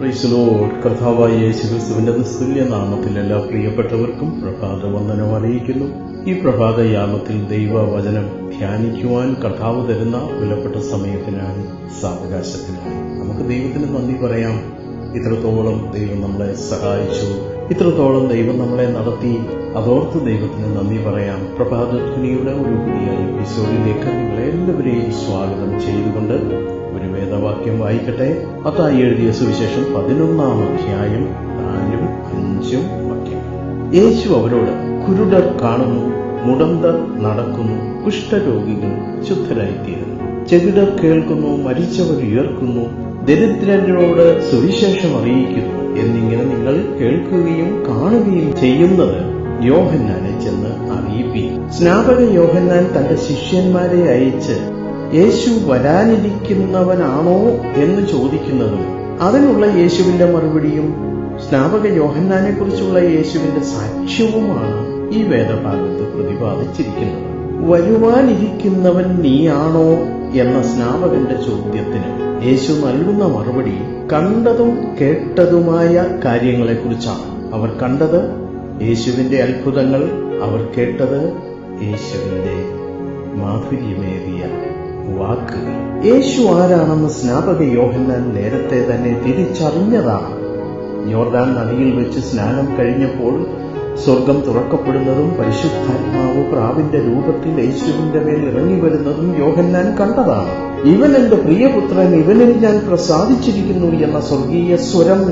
ക്രൈസ്തലോഡ് കർത്താവായ യേശുക്രിസ്തുവിന്റെ നിസ്തുല്യ നാമത്തിൽ എല്ലാ പ്രിയപ്പെട്ടവർക്കും പ്രഭാത വന്ദനം അറിയിക്കുന്നു. ഈ പ്രഭാത യാമത്തിൽ ദൈവവചനം ധ്യാനിക്കുവാൻ കർത്താവ് തരുന്ന വിലപ്പെട്ട സമയത്തിനാണ് സാവകാശത്തിനായി. നമുക്ക് ദൈവത്തിന് നന്ദി പറയാം. ഇത്രത്തോളം ദൈവം നമ്മളെ സഹായിച്ചു. ഇത്രത്തോളം ദൈവം നമ്മളെ നടത്തി. അതോർത്ത് ദൈവത്തിന് നന്ദി പറയാം. പ്രഭാതധ്വനിയുടെ ഒരു പുതിയ എപ്പിസോഡിലേക്ക് നിങ്ങളെല്ലാവരെയും സ്വാഗതം ചെയ്തുകൊണ്ട് ഒരു വേദവാക്യം വായിക്കട്ടെ. അത്തായി എഴുതിയ സുവിശേഷം പതിനൊന്നാം അധ്യായം നാലും അഞ്ചും വാക്യം. യേശു അവരോട് കുരുടർ കാണുന്നു മുടന്തർ നടക്കുന്നു കുഷ്ഠരോഗികൾ ശുദ്ധരായിത്തീരുന്നു. ചെകിടർ കേൾക്കുന്നു മരിച്ചവർ ഉയർക്കുന്നു ദരിദ്രരോട് സുവിശേഷം അറിയിക്കുന്നു എന്നിങ്ങനെ നിങ്ങൾ കേൾക്കുകയും കാണുകയും ചെയ്യുന്നത് യോഹന്നാനെ ചെന്ന് അറിയിപ്പി സ്നാപക യോഹന്നാൻ തന്റെ ശിഷ്യന്മാരെ അയച്ച് യേശു വരാനിരിക്കുന്നവനാണോ എന്ന് ചോദിക്കുന്നതും അതിനുള്ള യേശുവിന്റെ മറുപടിയും സ്നാപക യോഹന്നാനെ കുറിച്ചുള്ള യേശുവിന്റെ സാക്ഷ്യവുമാണ് ഈ വേദഭാഗത്ത് പ്രതിപാദിച്ചിരിക്കുന്നത്. വരുവാനിരിക്കുന്നവൻ നീയാണോ എന്ന സ്നാപകന്റെ ചോദ്യത്തിന് യേശു നൽകുന്ന മറുപടി കണ്ടതും കേട്ടതുമായ കാര്യങ്ങളെക്കുറിച്ചാണ്. അവർ കണ്ടത് യേശുവിന്റെ അത്ഭുതങ്ങൾ അവർ കേട്ടത് യേശുവിന്റെ മാധുര്യമേറിയ വാക്കുകൾ യേശു ആരാണെന്ന് സ്നാപക യോഹന്നാൻ നേരത്തെ തന്നെ തിരിച്ചറിഞ്ഞതാണ്. യോർദാൻ നദിയിൽ വെച്ച് സ്നാനം കഴിഞ്ഞപ്പോൾ സ്വർഗം തുറക്കപ്പെടുന്നതും പരിശുദ്ധാത്മാവ് പ്രാവിന്റെ രൂപത്തിൽ യേശുവിന്റെ മേൽ ഇറങ്ങി വരുന്നതും യോഹന്നാൻ കണ്ടതാണ്. ഇവൻ എന്റെ പ്രിയപുത്രൻ ഇവനിൽ ഞാൻ പ്രസാദിച്ചിരിക്കുന്നു എന്ന സ്വർഗീയ സ്വരം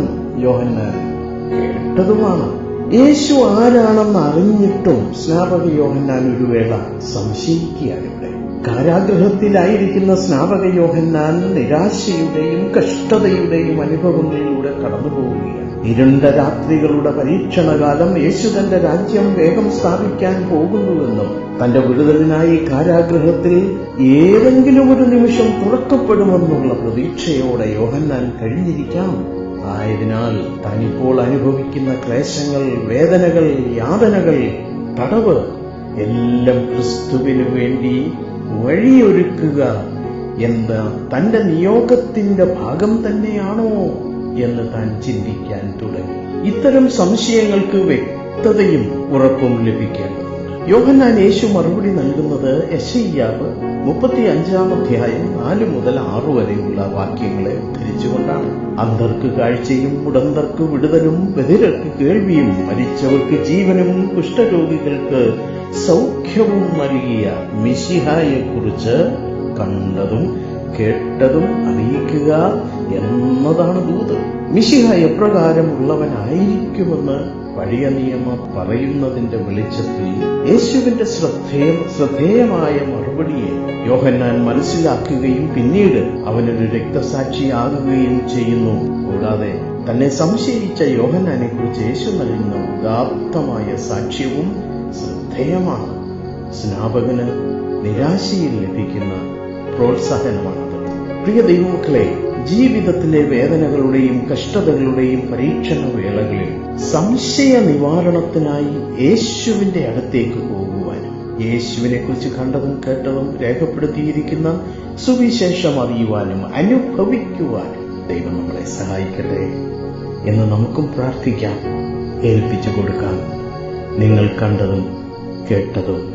യോഹന്നാൻ കേട്ടതുമാണ്. യേശു ആരാണെന്ന് അറിഞ്ഞിട്ടും സ്നാപക യോഹന്നാൻ ഒരു വേള സംശയിക്കുകയാണ് ഇവിടെ. കാരാഗ്രഹത്തിലായിരിക്കുന്ന സ്നാപക യോഹന്നാൻ നിരാശയുടെയും കഷ്ടതയുടെയും അനുഭവങ്ങളിലൂടെ കടന്നുപോവുകയാണ്. ഇരുണ്ട രാത്രികളുടെ പരീക്ഷണകാലം യേശു തന്റെ രാജ്യം വേഗം സ്ഥാപിക്കാൻ പോകുന്നുവെന്നും തന്റെ വിടുതലിനായി കാരാഗ്രഹത്തിൽ ഏതെങ്കിലും ഒരു നിമിഷം തുറക്കപ്പെടുമെന്നുള്ള പ്രതീക്ഷയോടെ യോഹന്നാൻ കഴിഞ്ഞിരിക്കാം. ആയതിനാൽ താനിപ്പോൾ അനുഭവിക്കുന്ന ക്ലേശങ്ങൾ വേദനകൾ യാതനകൾ തടവ് എല്ലാം ക്രിസ്തുവിനു വേണ്ടി വഴിയൊരുക്കുക എന്ന തന്റെ നിയോഗത്തിന്റെ ഭാഗം തന്നെയാണോ എന്ന് താൻ ചിന്തിക്കാൻ തുടങ്ങി. ഇത്തരം സംശയങ്ങൾക്ക് വ്യക്തതയും ഉറപ്പും ലഭിക്കേണ്ടതുണ്ട്. യോഹന്നാൻ യേശു മറുപടി നൽകുന്നത് യശയ്യാവ് മുപ്പത്തി അഞ്ചാം അധ്യായം നാല് മുതൽ ആറു വരെയുള്ള വാക്യങ്ങളെ ഉദ്ധരിച്ചുകൊണ്ടാണ്. അന്ധർക്ക് കാഴ്ചയും ഉടന്തർക്ക് വിടുതലും ബധിരർക്ക് കേൾവിയും മരിച്ചവർക്ക് ജീവനും കുഷ്ഠരോഗികൾക്ക് സൗഖ്യവും നൽകിയ മിശിഹായെക്കുറിച്ച് കണ്ടതും കേട്ടതും അറിയിക്കുക എന്നതാണ് ദൂത്. മിശിഹ എപ്രകാരമുള്ളവനായിരിക്കുമെന്ന് പഴയ നിയമം പറയുന്നതിന്റെ വെളിച്ചത്തിൽ യേശുവിന്റെ ശ്രദ്ധേയ ശ്രദ്ധേയമായ മറുപടിയെ യോഹന്നാൻ മനസ്സിലാക്കുകയും പിന്നീട് അവനൊരു രക്തസാക്ഷിയാകുകയും ചെയ്യുന്നു. കൂടാതെ തന്നെ സംശയിച്ച യോഹന്നാനെ കുറിച്ച് യേശു നൽകുന്ന ഉദാത്തമായ സാക്ഷ്യവും ശ്രദ്ധേയമാണ്. സ്നാപകന് നിരാശയിൽ ലഭിക്കുന്ന പ്രോത്സാഹനമാണത് പ്രിയ ദൈവമക്കളെ ജീവിതത്തിലെ വേദനകളുടെയും കഷ്ടതകളുടെയും പരീക്ഷണ വേളകളിൽ സംശയ നിവാരണത്തിനായി യേശുവിന്റെ അടുത്തേക്ക് പോകുവാനും യേശുവിനെ കുറിച്ച് കണ്ടതും കേട്ടതും രേഖപ്പെടുത്തിയിരിക്കുന്ന സുവിശേഷം അറിയുവാനും അനുഭവിക്കുവാനും ദൈവം നമ്മളെ സഹായിക്കട്ടെ എന്ന് നമുക്കും പ്രാർത്ഥിക്കാം. ഏൽപ്പിച്ചു കൊടുക്കാം. നിങ്ങൾ കണ്ടതും കേട്ടതും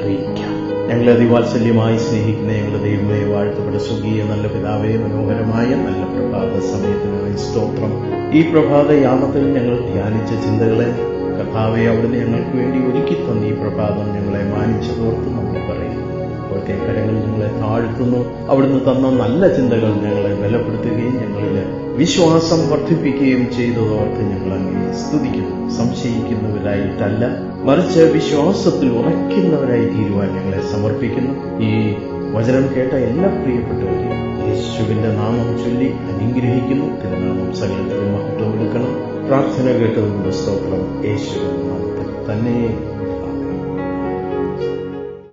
അറിയിക്കാം. ഞങ്ങളെ അതിവാത്സല്യമായി സ്നേഹിക്കുന്ന ഞങ്ങളുടെ ദൈവമേ വാഴ്ത്തപ്പെട്ട സ്വകീയ നല്ല പിതാവേ മനോഹരമായ നല്ല പ്രഭാത സമയത്തിനായി സ്തോത്രം. ഈ പ്രഭാത യാമത്തിൽ ഞങ്ങൾ ധ്യാനിച്ച ചിന്തകളെ കർത്താവെ അവിടുന്ന് ഞങ്ങൾക്ക് വേണ്ടി ഒരുക്കി തന്ന ഈ പ്രഭാതം ഞങ്ങളെ മാനിച്ചതോർത്ത് നമ്മൾ പറയും. അപ്പോഴത്തെ കരങ്ങളിൽ ഞങ്ങളെ താഴ്ത്തുന്നു. അവിടുന്ന് തന്ന നല്ല ചിന്തകൾ ഞങ്ങളെ ബലപ്പെടുത്തുകയും ഞങ്ങളിൽ വിശ്വാസം വർദ്ധിപ്പിക്കുകയും ചെയ്തതോർത്ത് ഞങ്ങൾ അങ്ങനെ സ്തുതിക്കുന്നു. സംശയിക്കുന്നവരായിട്ടല്ല മറിച്ച് വിശ്വാസത്തിൽ ഉറയ്ക്കുന്നവരായി തീരുവാൻ ഞങ്ങളെ സമർപ്പിക്കുന്നു. ഈ വചനം കേട്ട എല്ലാ പ്രിയപ്പെട്ടവരെയും യേശുവിന്റെ നാമം ചൊല്ലി അനുഗ്രഹിക്കുന്നു. തിരുനാമം സകലത്തിലും മഹത്വം എടുക്കണം പ്രാർത്ഥന കേട്ടതുകൊണ്ട് സ്തോത്രം യേശുവിന്റെ നാമത്തിൽ തന്നെ.